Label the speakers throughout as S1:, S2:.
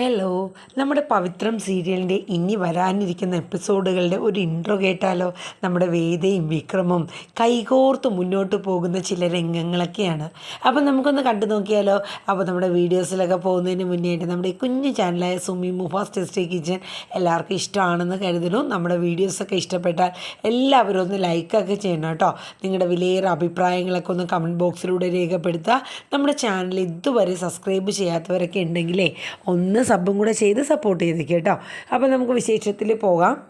S1: Hello നമ്മുടെ പവിത്രം സീരിയലിന്റെ ഇനി വരാനിരിക്കുന്ന എപ്പിസോഡുകളുടെ ഒരു ഇൻട്രോ കേട്ടാലോ? നമ്മുടെ വേദയും വിക്രമും കൈകോർത്ത് മുന്നോട്ട് പോകുന്ന ചില രംഗങ്ങളൊക്കെയാണ്. അപ്പം നമുക്കൊന്ന് കണ്ടു നോക്കിയാലോ? അപ്പോൾ നമ്മുടെ വീഡിയോസിലൊക്കെ പോകുന്നതിന് മുന്നേയായിട്ട് നമ്മുടെ ഈ കുഞ്ഞു ചാനലായ സുമി മുഫാസ് ടെസ്റ്റി കിച്ചൻ എല്ലാവർക്കും ഇഷ്ടമാണെന്ന് കരുതുന്നു. നമ്മുടെ വീഡിയോസൊക്കെ ഇഷ്ടപ്പെട്ടാൽ എല്ലാവരും ഒന്ന് ലൈക്കൊക്കെ ചെയ്യണം കേട്ടോ. നിങ്ങളുടെ വിലയേറെ അഭിപ്രായങ്ങളൊക്കെ ഒന്ന് കമന്റ് ബോക്സിലൂടെ രേഖപ്പെടുത്തുക. നമ്മുടെ ചാനൽ ഇതുവരെ സബ്സ്ക്രൈബ് ചെയ്യാത്തവരൊക്കെ ഉണ്ടെങ്കിലേ ഒന്ന് സബും കൂടെ ചെയ്ത് സപ്പോർട്ട് ചെയ്തേക്ക് കേട്ടോ. അപ്പോൾ നമുക്ക് വിശേഷത്തിൽ പോകാം.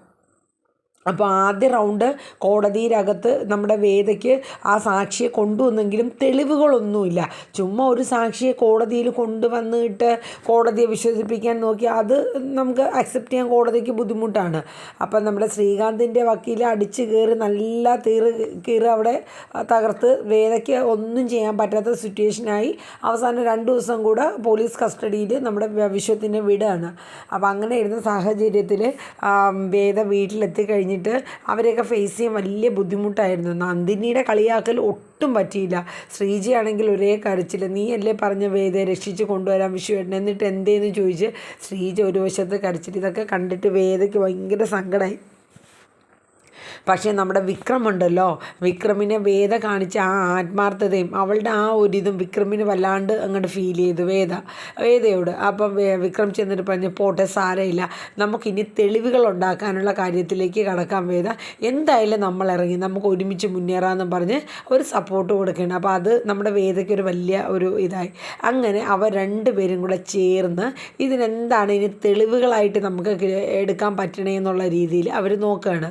S1: അപ്പോൾ ആദ്യ റൗണ്ട് കോടതിയിലകത്ത് നമ്മുടെ വേദയ്ക്ക് ആ സാക്ഷിയെ കൊണ്ടുവന്നെങ്കിലും തെളിവുകളൊന്നുമില്ല. ചുമ്മാ ഒരു സാക്ഷിയെ കോടതിയിൽ കൊണ്ടുവന്നിട്ട് കോടതിയെ വിശ്വസിപ്പിക്കാൻ നോക്കി അത് നമുക്ക് അക്സെപ്റ്റ് ചെയ്യാൻ കോടതിക്ക് ബുദ്ധിമുട്ടാണ്. അപ്പം നമ്മുടെ ശ്രീകാന്തിന്റെ വക്കീൽ അടിച്ച് കയറി നല്ല തീറ് കീറ് അവിടെ തകർത്ത് വേദയ്ക്ക് ഒന്നും ചെയ്യാൻ പറ്റാത്ത സിറ്റുവേഷനായി അവസാനം രണ്ട് ദിവസം കൂടെ പോലീസ് കസ്റ്റഡിയിൽ നമ്മുടെ വിശ്വത്തിനെ വിടുകയാണ് അപ്പോൾ അങ്ങനെ ഇരുന്ന സാഹചര്യത്തിൽ വേദ വീട്ടിലെത്തി കഴിഞ്ഞിട്ട് അവരെയൊക്കെ ഫേസ് ചെയ്യാൻ വലിയ ബുദ്ധിമുട്ടായിരുന്നു. നന്ദിനിയുടെ കളിയാക്കൽ ഒട്ടും പറ്റിയില്ല. ശ്രീജയാണെങ്കിൽ ഒരേ കരച്ചില്ല നീ അല്ലേ പറഞ്ഞ വേദയെ രക്ഷിച്ച് കൊണ്ടുവരാൻ വിഷുവേട്ടൻ? എന്നിട്ട് എന്തേന്ന് ചോദിച്ച് ശ്രീജ ഒരു വശത്ത് കരച്ചിൽ ഇതൊക്കെ കണ്ടിട്ട് വേദയ്ക്ക് ഭയങ്കര സങ്കടമായി പക്ഷേ നമ്മുടെ വിക്രമുണ്ടല്ലോ വിക്രമിനെ വേദ കാണിച്ച ആ ആത്മാർത്ഥതയും അവളുടെ ആ ഒരു ഇതും വിക്രമിന് വല്ലാണ്ട് അങ്ങോട്ട് ഫീൽ ചെയ്തു. വേദ വേദയോട് അപ്പം വിക്രം ചെന്നിട്ട് പറഞ്ഞു പോട്ടെ സാരയില്ല നമുക്കിനി തെളിവുകൾ ഉണ്ടാക്കാനുള്ള കാര്യത്തിലേക്ക് കടക്കാൻ വേദ. എന്തായാലും നമ്മൾ ഇറങ്ങി നമുക്ക് ഒരുമിച്ച് മുന്നേറാമെന്ന് പറഞ്ഞ് ഒരു സപ്പോർട്ട് കൊടുക്കുകയാണ് അപ്പോൾ അത് നമ്മുടെ വേദയ്ക്ക് ഒരു വലിയ ഒരു ഇതായി. അങ്ങനെ അവർ രണ്ടുപേരും കൂടെ ചേർന്ന് ഇതിനെന്താണ് ഇനി തെളിവുകളായിട്ട് നമുക്ക് എടുക്കാൻ പറ്റണേ എന്നുള്ള രീതിയിൽ അവർ നോക്കുകയാണ്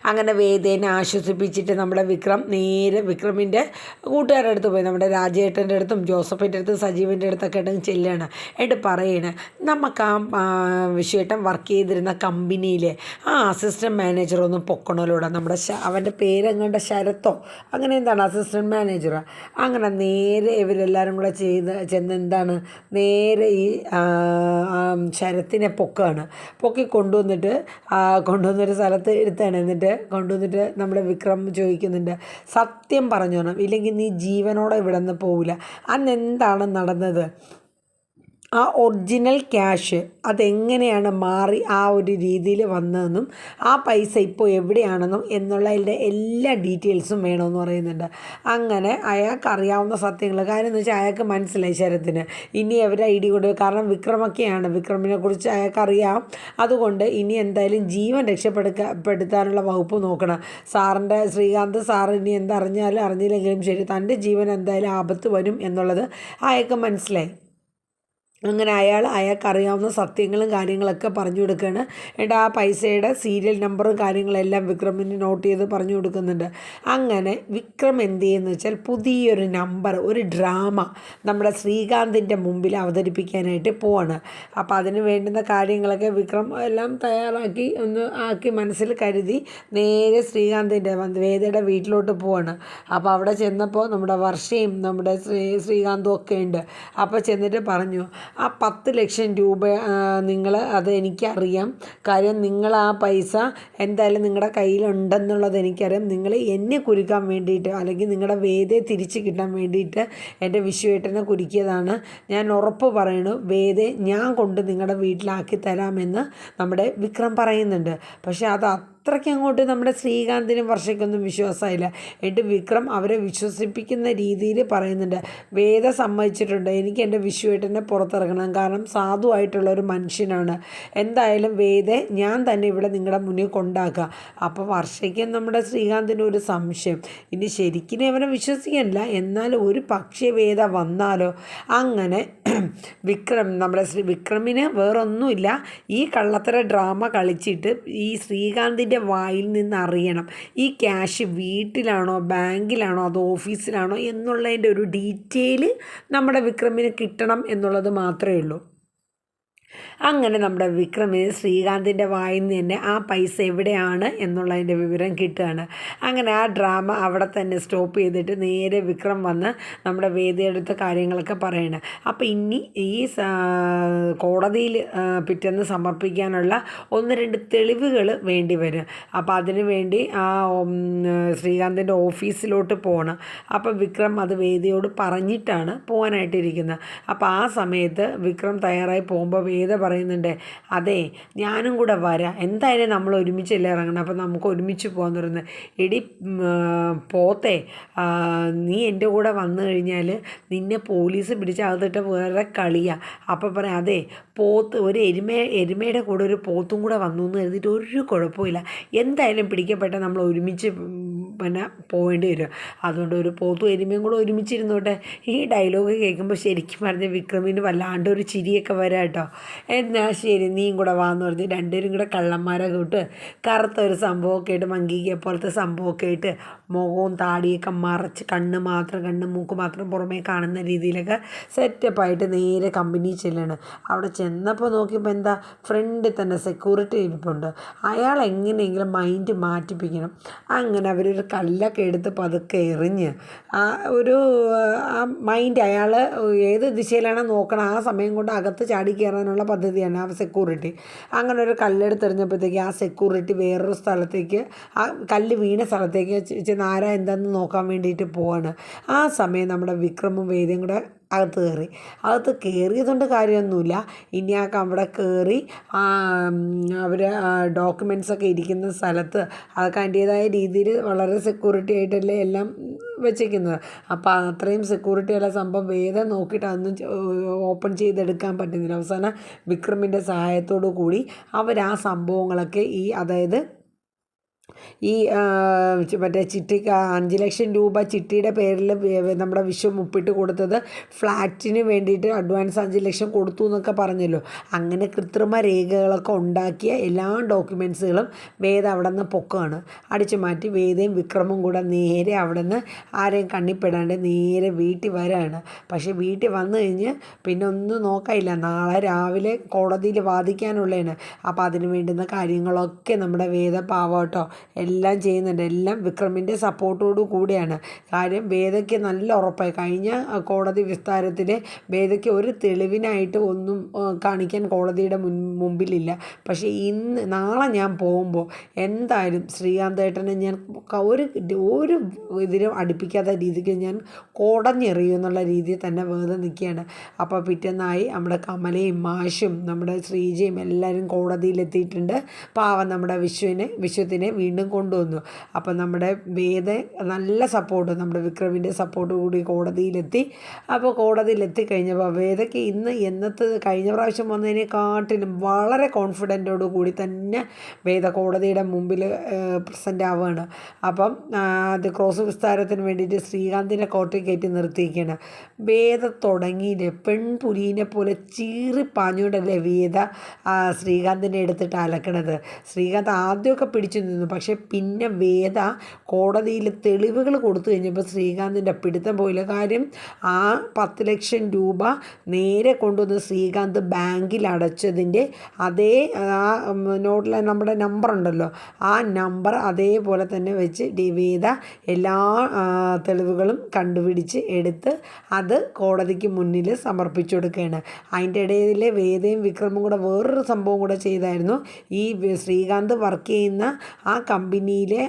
S1: അങ്ങനെ വേദേനെ ആശ്വസിപ്പിച്ചിട്ട് നമ്മുടെ വിക്രം നേരെ വിക്രമിന്റെ കൂട്ടുകാരുടെ അടുത്ത് പോയി. നമ്മുടെ രാജേട്ടന്റെ അടുത്തും ജോസഫിന്റെ അടുത്തും സജീവിന്റെ അടുത്തൊക്കെ ആയിട്ട് ചെല്ലുകയാണ് എന്നിട്ട് പറയണ് നമുക്ക് ആ വിഷയട്ടൻ വർക്ക് ചെയ്തിരുന്ന കമ്പനിയിലെ ആ അസിസ്റ്റന്റ് മാനേജർ ഒന്ന് പൊക്കണോലൂടെ. നമ്മുടെ അവന്റെ പേരങ്ങളുടെ ശരത്തോ? അങ്ങനെ എന്താണ് അസിസ്റ്റന്റ് മാനേജറോ അങ്ങനെ നേരെ ഇവരെല്ലാവരും കൂടെ ചെയ്ത് ചെന്ന് എന്താണ് നേരെ ഈ ശരത്തിനെ പൊക്കുകയാണ് പൊക്കി കൊണ്ടുവന്നിട്ട് കൊണ്ടുവന്നൊരു സ്ഥലത്ത് ഇരുത്താണ്. എന്നിട്ട് കൊണ്ടുവന്നിട്ട് നമ്മുടെ വിക്രം ചോദിക്കുന്നുണ്ട് സത്യം പറഞ്ഞോണം ഇല്ലെങ്കിൽ നീ ജീവനോടെ ഇവിടെ നിന്ന് പോവില്ല. അന്ന് എന്താണ് നടന്നത്? ആ ഒറിജിനൽ ക്യാഷ് അതെങ്ങനെയാണ് മാറി ആ ഒരു രീതിയിൽ വന്നതെന്നും ആ പൈസ ഇപ്പോൾ എവിടെയാണെന്നും എന്നുള്ളതിന്റെ എല്ലാ ഡീറ്റെയിൽസും വേണമെന്ന് പറയുന്നുണ്ട്. അങ്ങനെ അയാൾക്ക് അറിയാവുന്ന സത്യങ്ങൾ. കാര്യം എന്ന് വെച്ചാൽ അയാൾക്ക് മനസ്സിലായി ശരത്തിന്. ഇനി അവരെ ഐ ഡി കൊടുക്കുക കാരണം വിക്രമൊക്കെയാണ്. വിക്രമിനെ കുറിച്ച് അയാൾക്കറിയാം അതുകൊണ്ട് ഇനി എന്തായാലും ജീവൻ രക്ഷപ്പെടുത്താനുള്ള വകുപ്പ് നോക്കണം. സാറിന്റെ ശ്രീകാന്ത് സാർ ഇനി എന്തറിഞ്ഞാലും അറിഞ്ഞില്ലെങ്കിലും ശരി തന്റെ ജീവൻ എന്തായാലും ആപത്ത് വരും എന്നുള്ളത് അയാൾക്ക് മനസ്സിലായി. അങ്ങനെ അയാൾ അയാൾക്കറിയാവുന്ന സത്യങ്ങളും കാര്യങ്ങളൊക്കെ പറഞ്ഞു കൊടുക്കുകയാണ്. എന്നിട്ട് ആ പൈസയുടെ സീരിയൽ നമ്പറും കാര്യങ്ങളെല്ലാം വിക്രമിന് നോട്ട് ചെയ്ത് പറഞ്ഞു കൊടുക്കുന്നുണ്ട്. അങ്ങനെ വിക്രം എന്ത് ചെയ്യുന്നു വെച്ചാൽ പുതിയൊരു നമ്പർ ഒരു ഡ്രാമ നമ്മുടെ ശ്രീകാന്തിന്റെ മുമ്പിൽ അവതരിപ്പിക്കാനായിട്ട് പോവാണ്. അപ്പോൾ അതിന് വേണ്ടുന്ന കാര്യങ്ങളൊക്കെ വിക്രം എല്ലാം തയ്യാറാക്കി ഒന്ന് ആക്കി മനസ്സിൽ കരുതി നേരെ ശ്രീകാന്തിന്റെ വേദയുടെ വീട്ടിലോട്ട് പോവാണ്. അപ്പോൾ അവിടെ ചെന്നപ്പോൾ നമ്മുടെ വർഷയും നമ്മുടെ ശ്രീ ശ്രീകാന്തും ഒക്കെ ഉണ്ട്. അപ്പോൾ ചെന്നിട്ട് പറഞ്ഞു ആ പത്ത് ലക്ഷം രൂപ നിങ്ങൾ അത് എനിക്കറിയാം. കാര്യം നിങ്ങൾ ആ പൈസ എന്തായാലും നിങ്ങളുടെ കയ്യിലുണ്ടെന്നുള്ളത് എനിക്കറിയാം. നിങ്ങൾ എന്നെ കുരുക്കാൻ വേണ്ടിയിട്ട് അല്ലെങ്കിൽ നിങ്ങളുടെ വേദയെ തിരിച്ച് കിട്ടാൻ വേണ്ടിയിട്ട് എന്റെ വിശ്വേട്ടനെ കുരുക്കിയതാണ്. ഞാൻ ഉറപ്പ് പറയണു വേദയെ ഞാൻ കൊണ്ട് നിങ്ങളുടെ വീട്ടിലാക്കി തരാമെന്ന് നമ്മുടെ വിക്രം പറയുന്നുണ്ട്. പക്ഷേ അത് അത്രയ്ക്ക് അങ്ങോട്ട് നമ്മുടെ ശ്രീകാന്തിനും വർഷയ്ക്കൊന്നും വിശ്വാസമായില്ല. എന്നിട്ട് വിക്രം അവരെ വിശ്വസിപ്പിക്കുന്ന രീതിയിൽ പറയുന്നുണ്ട്. വേദ സമ്മതിച്ചിട്ടുണ്ട്. എനിക്ക് എന്റെ വിശ്വേട്ടനെ പുറത്തിറങ്ങണം. കാരണം സാധുവായിട്ടുള്ള ഒരു മനുഷ്യനാണ്. എന്തായാലും വേദെ ഞാൻ തന്നെ ഇവിടെ നിങ്ങളുടെ മുന്നിൽ കൊണ്ടാക്കുക അപ്പോൾ വർഷയ്ക്കും നമ്മുടെ ശ്രീകാന്തിനും ഒരു സംശയം. ഇനി ശരിക്കും അവനെ വിശ്വസിക്കാനില്ല എന്നാൽ ഒരു പക്ഷേ വേദ വന്നാലോ? അങ്ങനെ വിക്രം നമ്മുടെ ശ്രീ വിക്രമിന് വേറൊന്നുമില്ല. ഈ കള്ളത്തര ഡ്രാമ കളിച്ചിട്ട് ഈ ശ്രീകാന്തിന്റെ വായിൽ നിന്ന് അറിയണം ഈ ക്യാഷ് വീട്ടിലാണോ ബാങ്കിലാണോ അതോ ഓഫീസിലാണോ എന്നുള്ളതിന്റെ ഒരു ഡീറ്റെയിൽ നമ്മുടെ വിക്രമിന് കിട്ടണം എന്നുള്ളത് മാത്രമേ ഉള്ളൂ. അങ്ങനെ നമ്മുടെ വിക്രമിന് ശ്രീകാന്തിന്റെ വായിൽ നിന്ന് തന്നെ ആ പൈസ എവിടെയാണ് എന്നുള്ളതിന്റെ വിവരം കിട്ടുകയാണ്. അങ്ങനെ ആ ഡ്രാമ അവിടെ തന്നെ സ്റ്റോപ്പ് ചെയ്തിട്ട് നേരെ വിക്രം വന്ന് നമ്മുടെ വേദിയെടുത്ത കാര്യങ്ങളൊക്കെ പറയണം. അപ്പോൾ ഇനി ഈ കോടതിയിൽ പിറ്റേന്ന് സമർപ്പിക്കാനുള്ള ഒന്ന് രണ്ട് തെളിവുകൾ വേണ്ടി വരും. അപ്പോൾ അതിനു വേണ്ടി ആ ശ്രീകാന്തിന്റെ ഓഫീസിലോട്ട് പോകണം. അപ്പോൾ വിക്രം അത് വേദിയോട് പറഞ്ഞിട്ടാണ് പോകാനായിട്ടിരിക്കുന്നത്. അപ്പോൾ ആ സമയത്ത് വിക്രം തയ്യാറായി പോകുമ്പോൾ വേദ പറയുന്നുണ്ട്. അതെ ഞാനും കൂടെ വരാം. എന്തായാലും നമ്മൾ ഒരുമിച്ചല്ലേ ഇറങ്ങണം? അപ്പം നമുക്ക് ഒരുമിച്ച് പോകാൻ പറയുന്നത്. എടി പോത്തെ. നീ എന്റെ കൂടെ വന്നു കഴിഞ്ഞാൽ നിന്നെ പോലീസ് പിടിച്ച് അകത്തിട്ട് വേറെ കളിയാണ് അപ്പം പറയാം അതെ പോത്ത് ഒരു എരുമ എരുമയുടെ കൂടെ ഒരു പോത്തും കൂടെ വന്നു എന്ന് കരുതിയിട്ട് ഒരു കുഴപ്പമില്ല എന്തായാലും പിടിക്കപ്പെട്ട നമ്മൾ ഒരുമിച്ച് പിന്നെ പോകേണ്ടി വരും അതുകൊണ്ട് ഒരു പോത്തും എരുമയും കൂടെ ഒരുമിച്ചിരുന്നോട്ടെ ഈ ഡയലോഗ് കേൾക്കുമ്പോൾ ശരിക്കും പറഞ്ഞ വിക്രമിന് വല്ലാണ്ട് ഒരു ചിരിയൊക്കെ വരാം കേട്ടോ. എന്നാൽ ശരി നീയും കൂടെ വാന്ന് പറഞ്ഞ് രണ്ടുപേരും കൂടെ കള്ളന്മാരെ കൂട്ട് കറുത്ത ഒരു സംഭവമൊക്കെ ആയിട്ട് മങ്കിക്കെ പോലത്തെ സംഭവമൊക്കെ ആയിട്ട് മുഖവും താടിയൊക്കെ മറച്ച് കണ്ണ് മാത്രം കണ്ണ് മൂക്ക് മാത്രം പുറമേ കാണുന്ന രീതിയിലൊക്കെ സെറ്റപ്പായിട്ട് നേരെ കമ്പനി ചെല്ലാണ്. അവിടെ ചെന്നപ്പോൾ നോക്കിയപ്പോൾ എന്താ ഫ്രണ്ടിൽ തന്നെ സെക്യൂരിറ്റി ഇരിപ്പുണ്ട്. അയാൾ എങ്ങനെയെങ്കിലും മൈൻഡ് മാറ്റിപ്പിക്കണം. അങ്ങനെ അവരൊരു കല്ലൊക്കെ എടുത്ത് പതുക്കെ എറിഞ്ഞ് ആ ഒരു ആ മൈൻഡ് അയാൾ ഏത് ദിശയിലാണ് നോക്കണം ആ സമയം കൊണ്ട് അകത്ത് ചാടി കയറാനുള്ള പദ്ധതിയാണ് ആ സെക്യൂരിറ്റി അങ്ങനെ ഒരു കല്ലെടുത്തെറിഞ്ഞപ്പോഴത്തേക്ക് ആ സെക്യൂരിറ്റി വേറൊരു സ്ഥലത്തേക്ക് ആ കല്ല് വീണ സ്ഥലത്തേക്ക് ചെന്ന് ആരാ എന്താണെന്ന് നോക്കാൻ വേണ്ടിയിട്ട് പോവാണ്. ആ സമയം നമ്മുടെ വിക്രമും വേദിയും കൂടെ അകത്ത് കയറി. അകത്ത് കയറിയതുകൊണ്ട് കാര്യമൊന്നുമില്ല. ഇനി ആ അവിടെ കയറി അവർ ഡോക്യുമെൻസൊക്കെ ഇരിക്കുന്ന സ്ഥലത്ത് അതൊക്കെ അതിന്റേതായ രീതിയിൽ വളരെ സെക്യൂരിറ്റി ആയിട്ടല്ലേ എല്ലാം വെച്ചേക്കുന്നത് അപ്പോൾ അത്രയും സെക്യൂരിറ്റി ഉള്ള സംഭവം വേദം നോക്കിയിട്ട് അതൊന്നും ഓപ്പൺ ചെയ്തെടുക്കാൻ പറ്റുന്നില്ല. അവസാനം വിക്രമിന്റെ സഹായത്തോടു കൂടി അവർ ആ സംഭവങ്ങളൊക്കെ ഈ അതായത് ഈ മറ്റേ ചിട്ടിക്ക് അഞ്ച് ലക്ഷം രൂപ ചിട്ടിയുടെ പേരിൽ നമ്മുടെ വിശ്വം ഒപ്പിട്ട് കൊടുത്തത് ഫ്ലാറ്റിന് വേണ്ടിയിട്ട് അഡ്വാൻസ് അഞ്ച് ലക്ഷം കൊടുത്തു എന്നൊക്കെ പറഞ്ഞല്ലോ. അങ്ങനെ കൃത്രിമ രേഖകളൊക്കെ ഉണ്ടാക്കിയ എല്ലാ ഡോക്യുമെൻസുകളും വേദ അവിടെ നിന്ന് പൊക്കമാണ് അടിച്ചു മാറ്റി വേദയും വിക്രമും കൂടെ നേരെ അവിടെ നിന്ന് ആരെയും കണ്ണിപ്പെടാണ്ട് നേരെ വീട്ടിൽ വരാണ്. പക്ഷേ വീട്ടിൽ വന്നു കഴിഞ്ഞ് പിന്നെ ഒന്നും നോക്കാനില്ല. നാളെ രാവിലെ കോടതിയിൽ വാദിക്കാനുള്ളതാണ്. അപ്പോൾ അതിന് വേണ്ടുന്ന കാര്യങ്ങളൊക്കെ നമ്മുടെ വേദ പാവട്ടോ എല്ലാം ചെയ്യുന്നുണ്ട്. എല്ലാം വിക്രമിന്റെ സപ്പോർട്ടോടു കൂടിയാണ്. കാര്യം വേദയ്ക്ക് നല്ല ഉറപ്പായി. കഴിഞ്ഞ കോടതി വിസ്താരത്തിൽ വേദയ്ക്ക് ഒരു തെളിവിനായിട്ട് ഒന്നും കാണിക്കാൻ കോടതിയുടെ മുൻ മുമ്പിലില്ല. പക്ഷേ ഇന്ന് നാളെ ഞാൻ പോകുമ്പോൾ എന്തായാലും ശ്രീകാന്തേട്ടനെ ഞാൻ ഒരു ഒരു ഇതിലും അടുപ്പിക്കാത്ത രീതിക്ക് ഞാൻ കോടഞ്ഞെറിയും എന്നുള്ള രീതിയിൽ തന്നെ വേദ നിൽക്കുകയാണ്. അപ്പോൾ പിറ്റേന്നായി നമ്മുടെ കമലയും മാഷും നമ്മുടെ ശ്രീജയും എല്ലാവരും കോടതിയിലെത്തിയിട്ടുണ്ട്. പാവം നമ്മുടെ വിശ്വനെ വിശ്വത്തിനെ വീണ്ടും കൊണ്ടുവന്നു. അപ്പം നമ്മുടെ വേദ നല്ല സപ്പോർട്ട് നമ്മുടെ വിക്രമിന്റെ സപ്പോർട്ട് കൂടി കോടതിയിലെത്തി. അപ്പോൾ കോടതിയിലെത്തി കഴിഞ്ഞപ്പോൾ വേദയ്ക്ക് ഇന്ന് എന്നത്തെ കഴിഞ്ഞ പ്രാവശ്യം വന്നതിനെക്കാട്ടിലും വളരെ കോൺഫിഡന്റോടു കൂടി തന്നെ വേദ കോടതിയുടെ മുമ്പിൽ പ്രസന്റ് ആവുകയാണ്. അപ്പം അത് ക്രോസ് വിസ്താരത്തിന് വേണ്ടിയിട്ട് ശ്രീകാന്തിനെ കോർട്ടിൽ കയറ്റി നിർത്തിയിരിക്കുകയാണ്. വേദ തുടങ്ങിയില്ലേ പെൺപുലീനെ പോലെ ചീറി പാഞ്ഞുകൊണ്ടല്ലേ വേദ ശ്രീകാന്തിനെ എടുത്തിട്ട് അലക്കണത്? ശ്രീകാന്ത് ആദ്യമൊക്കെ പിടിച്ചു നിന്നു. പക്ഷേ പിന്നെ വേദ കോടതിയിൽ തെളിവുകൾ കൊടുത്തു കഴിഞ്ഞപ്പോൾ ശ്രീകാന്തിന്റെ പിടുത്തം പോയില്ല. കാര്യം ആ പത്ത് ലക്ഷം രൂപ നേരെ കൊണ്ടുവന്ന് ശ്രീകാന്ത് ബാങ്കിൽ അടച്ചതിന്റെ അതേ ആ നോട്ടിലെ നമ്മുടെ നമ്പർ ഉണ്ടല്ലോ. ആ നമ്പർ അതേപോലെ തന്നെ വെച്ച് വേദ എല്ലാ തെളിവുകളും കണ്ടുപിടിച്ച് എടുത്ത് അത് കോടതിക്ക് മുന്നിൽ സമർപ്പിച്ചു കൊടുക്കുകയാണ്. അതിന്റെ ഇടയിൽ വേദയും വിക്രമും കൂടെ വേറൊരു സംഭവം കൂടെ ചെയ്തായിരുന്നു. ഈ ശ്രീകാന്ത് വർക്ക് ചെയ്യുന്ന ആ കമ്പനിയിലെ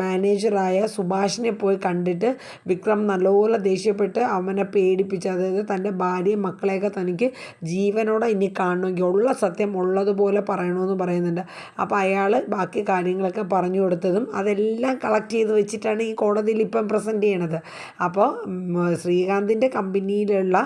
S1: മാനേജറായ സുഭാഷിനെ പോയി കണ്ടിട്ട് വിക്രം നല്ലപോലെ ദേഷ്യപ്പെട്ട് അവനെ പേടിപ്പിച്ച് അതായത് തന്റെ ഭാര്യയും മക്കളെയൊക്കെ തനിക്ക് ജീവനോടെ ഇനി കാണണമെങ്കിൽ ഉള്ള സത്യം ഉള്ളതുപോലെ പറയണമെന്ന് പറയുന്നുണ്ട്. അപ്പോൾ അയാൾ ബാക്കി കാര്യങ്ങളൊക്കെ പറഞ്ഞു കൊടുത്തതും അതെല്ലാം കളക്ട് ചെയ്ത് വെച്ചിട്ടാണ് ഈ കോടതിയിൽ ഇപ്പം പ്രസന്റ് ചെയ്യണത്. അപ്പോൾ ശ്രീകാന്തിന്റെ കമ്പനിയിലുള്ള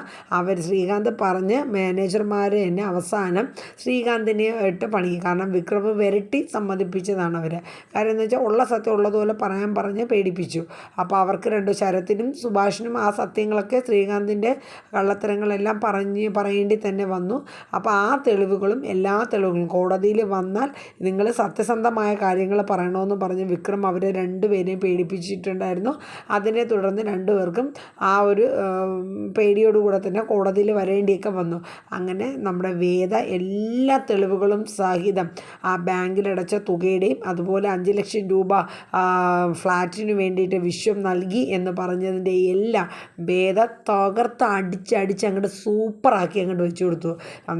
S1: അവർ ശ്രീകാന്ത് പറഞ്ഞ് മാനേജർമാർ തന്നെ അവസാനം ശ്രീകാന്തിനെ ഇട്ട് പണി കാരണം വിക്രം വിരട്ടി സമ്മതിപ്പിച്ചതാണ്. അവർ കാര്യം എന്ന് വെച്ചാൽ ഉള്ള സത്യം ഉള്ളതുപോലെ പറയാൻ പറഞ്ഞ് പേടിപ്പിച്ചു. അപ്പോൾ അവർക്ക് രണ്ട് ശരത്തിനും സുഭാഷിനും ആ സത്യങ്ങളൊക്കെ ശ്രീകാന്തിന്റെ കള്ളത്തരങ്ങളെല്ലാം പറഞ്ഞ് പറയേണ്ടി തന്നെ വന്നു. അപ്പോൾ ആ തെളിവുകളും എല്ലാ തെളിവുകളും കോടതിയിൽ വന്നാൽ നിങ്ങൾ സത്യസന്ധമായ കാര്യങ്ങൾ പറയണമെന്ന് പറഞ്ഞ് വിക്രം അവരെ രണ്ടുപേരെയും പേടിപ്പിച്ചിട്ടുണ്ടായിരുന്നു. അതിനെ തുടർന്ന് രണ്ടുപേർക്കും ആ ഒരു പേടിയോടുകൂടെ തന്നെ കോടതിയിൽ വരേണ്ടിയൊക്കെ വന്നു. അങ്ങനെ നമ്മുടെ വേദ എല്ലാ തെളിവുകളും സഹിതം ആ ബാങ്കിലടച്ച തുകയുടെയും അതുപോലെ അഞ്ച് ലക്ഷം രൂപ ഫ്ലാറ്റിന് വേണ്ടിയിട്ട് വിശ്വം നൽകി എന്ന് പറഞ്ഞതിന്റെ എല്ലാം ഭേദ തകർത്ത് അടിച്ചടിച്ച് അങ്ങോട്ട് സൂപ്പറാക്കി അങ്ങോട്ട് വെച്ചു കൊടുത്തു.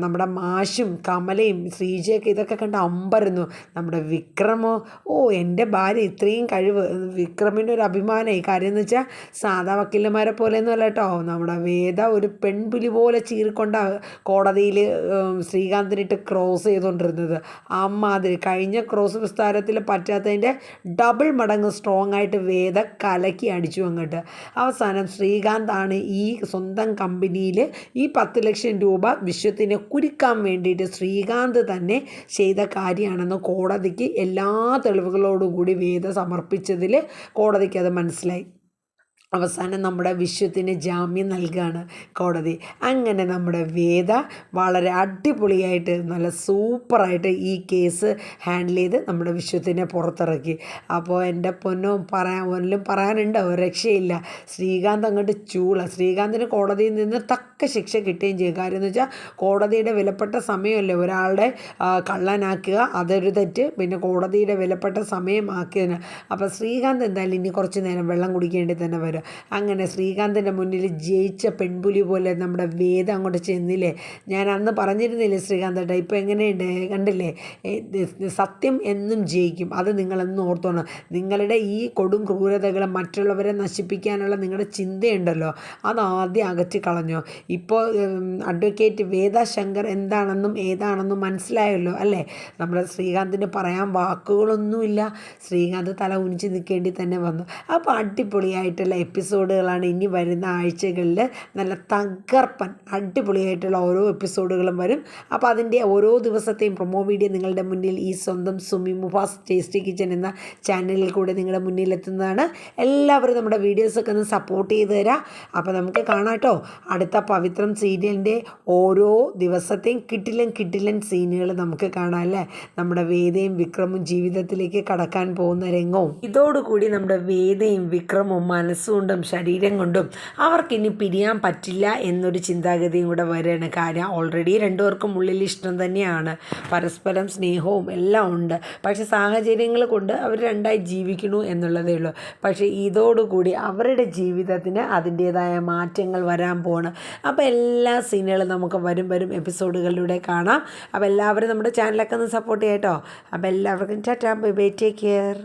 S1: നമ്മുടെ മാഷും കമലയും ശ്രീജയൊക്കെ ഇതൊക്കെ കണ്ട് അമ്പരുന്നു. നമ്മുടെ വിക്രമോ ഓ എന്റെ ഭാര്യ ഇത്രയും കഴിവ്. വിക്രമിന്റെ ഒരു അഭിമാനമായി കാര്യം എന്ന് വെച്ചാൽ സാധാ വക്കീലന്മാരെ പോലെയൊന്നും അല്ല കേട്ടോ. നമ്മുടെ വേദ ഒരു പെൺപുലി പോലെ ചീറിക്കൊണ്ട കോടതിയിൽ ശ്രീകാന്തിനിട്ട് ക്രോസ് ചെയ്തുകൊണ്ടിരുന്നത് അമ്മാതിരി കഴിഞ്ഞ ക്രോസ് വിസ്താരത്തിൽ പറ്റാത്തതിന്റെ ഡബിൾ മടങ്ങ് സ്ട്രോങ് ആയിട്ട് വേദ കലക്കി അടിച്ചു അങ്ങോട്ട്. അവസാനം ശ്രീകാന്താണ് ഈ സ്വന്തം കമ്പനിയിൽ ഈ പത്ത് ലക്ഷം രൂപ വിശ്വത്തിനെ കുരുക്കാൻ വേണ്ടിയിട്ട് ശ്രീകാന്ത് തന്നെ ചെയ്ത കാര്യമാണെന്ന് കോടതിക്ക് എല്ലാ തെളിവുകളോടുകൂടി വേദ സമർപ്പിച്ചതിൽ കോടതിക്ക് അത് മനസ്സിലായി. അവസാനം നമ്മുടെ വിശ്വത്തിന് ജാമ്യം നൽകുകയാണ് കോടതി. അങ്ങനെ നമ്മുടെ വേദ വളരെ അടിപൊളിയായിട്ട് നല്ല സൂപ്പറായിട്ട് ഈ കേസ് ഹാൻഡിൽ ചെയ്ത് നമ്മുടെ വിശ്വത്തിനെ പുറത്തിറക്കി. അപ്പോൾ എന്റെ പൊന്നോ പറയാൻ ഒന്നും പറയാനുണ്ടോ രക്ഷയില്ല. ശ്രീകാന്ത് അങ്ങോട്ട് ചൂള. ശ്രീകാന്തിന് കോടതിയിൽ നിന്ന് തക്ക ശിക്ഷ കിട്ടുകയും ചെയ്യും. കാര്യം എന്ന് വെച്ചാൽ കോടതിയുടെ വിലപ്പെട്ട സമയമല്ലേ ഒരാളുടെ കള്ളനാക്കുക അതൊരു തെറ്റ്. പിന്നെ കോടതിയുടെ വിലപ്പെട്ട സമയമാക്കിയതിന്. അപ്പോൾ ശ്രീകാന്ത് എന്തായാലും ഇനി കുറച്ച് നേരം വെള്ളം കുടിക്കേണ്ടി തന്നെ വരും. അങ്ങനെ ശ്രീകാന്തിന്റെ മുന്നിൽ ജയിച്ച പെൺപുലി പോലെ നമ്മുടെ വേദം അങ്ങോട്ട് ചെന്നില്ലേ? ഞാൻ അന്ന് പറഞ്ഞിരുന്നില്ലേ ശ്രീകാന്തേട്ട ഇപ്പോൾ എങ്ങനെയുണ്ട്? കണ്ടില്ലേ? സത്യം എന്നും ജയിക്കും. അത് നിങ്ങളെന്നും ഓർത്തോണം. നിങ്ങളുടെ ഈ കൊടും ക്രൂരതകൾ മറ്റുള്ളവരെ നശിപ്പിക്കാനുള്ള നിങ്ങളുടെ ചിന്തയുണ്ടല്ലോ. അത് ആദ്യം അകറ്റി കളഞ്ഞോ. ഇപ്പോൾ അഡ്വക്കേറ്റ് വേദ ശങ്കർ എന്താണെന്നും ഏതാണെന്നും മനസ്സിലായല്ലോ അല്ലേ? നമ്മുടെ ശ്രീകാന്തിന് പറയാൻ വാക്കുകളൊന്നുമില്ല. ശ്രീകാന്ത് തല ഉനിച്ച് നിൽക്കേണ്ടി തന്നെ വന്നു. അപ്പോൾ അടിപൊളിയായിട്ടുള്ള എപ്പിസോഡുകളാണ് ഇനി വരുന്ന ആഴ്ചകളിൽ നല്ല തകർപ്പൻ അടിപൊളിയായിട്ടുള്ള ഓരോ എപ്പിസോഡുകളും വരും. അപ്പോൾ അതിന്റെ ഓരോ ദിവസത്തെയും പ്രൊമോ വീഡിയോ നിങ്ങളുടെ മുന്നിൽ ഈ സ്വന്തം സുമി മുഫാസ് ടേസ്റ്റി കിച്ചൻ എന്ന ചാനലിൽ കൂടെ നിങ്ങളുടെ മുന്നിൽ എത്തുന്നതാണ്. എല്ലാവരും നമ്മുടെ വീഡിയോസൊക്കെ ഒന്ന് സപ്പോർട്ട് ചെയ്ത് തരാം. അപ്പോൾ നമുക്ക് കാണാം കേട്ടോ. അടുത്ത പവിത്രം സീരിയലിന്റെ ഓരോ ദിവസത്തെയും കിട്ടിലൻ കിട്ടിലൻ സീനുകൾ നമുക്ക് കാണാം അല്ലേ? നമ്മുടെ വേദയും വിക്രമും ജീവിതത്തിലേക്ക് കടക്കാൻ പോകുന്ന രംഗവും. ഇതോടുകൂടി നമ്മുടെ വേദയും വിക്രമും മനസ്സും കൊണ്ടും ശരീരം കൊണ്ടും അവർക്കിനി പിരിയാൻ പറ്റില്ല എന്നൊരു ചിന്താഗതിയും കൂടെ വരികയാണ് കാര്യം. ഓൾറെഡി രണ്ടുപേർക്കും ഉള്ളിൽ ഇഷ്ടം തന്നെയാണ്. പരസ്പരം സ്നേഹവും എല്ലാം ഉണ്ട്. പക്ഷേ സാഹചര്യങ്ങൾ കൊണ്ട് അവർ രണ്ടായി ജീവിക്കണു എന്നുള്ളതേ ഉള്ളൂ. പക്ഷേ ഇതോടുകൂടി അവരുടെ ജീവിതത്തിന് അതിന്റേതായ മാറ്റങ്ങൾ വരാൻ പോവാണ്. അപ്പോൾ എല്ലാ സീനുകളും നമുക്ക് വരും വരും എപ്പിസോഡുകളിലൂടെ കാണാം. അപ്പോൾ എല്ലാവരും നമ്മുടെ ചാനലൊക്കെ ഒന്ന് സപ്പോർട്ട് ചെയ്യാം കേട്ടോ. അപ്പോൾ എല്ലാവർക്കും tata bye bye take care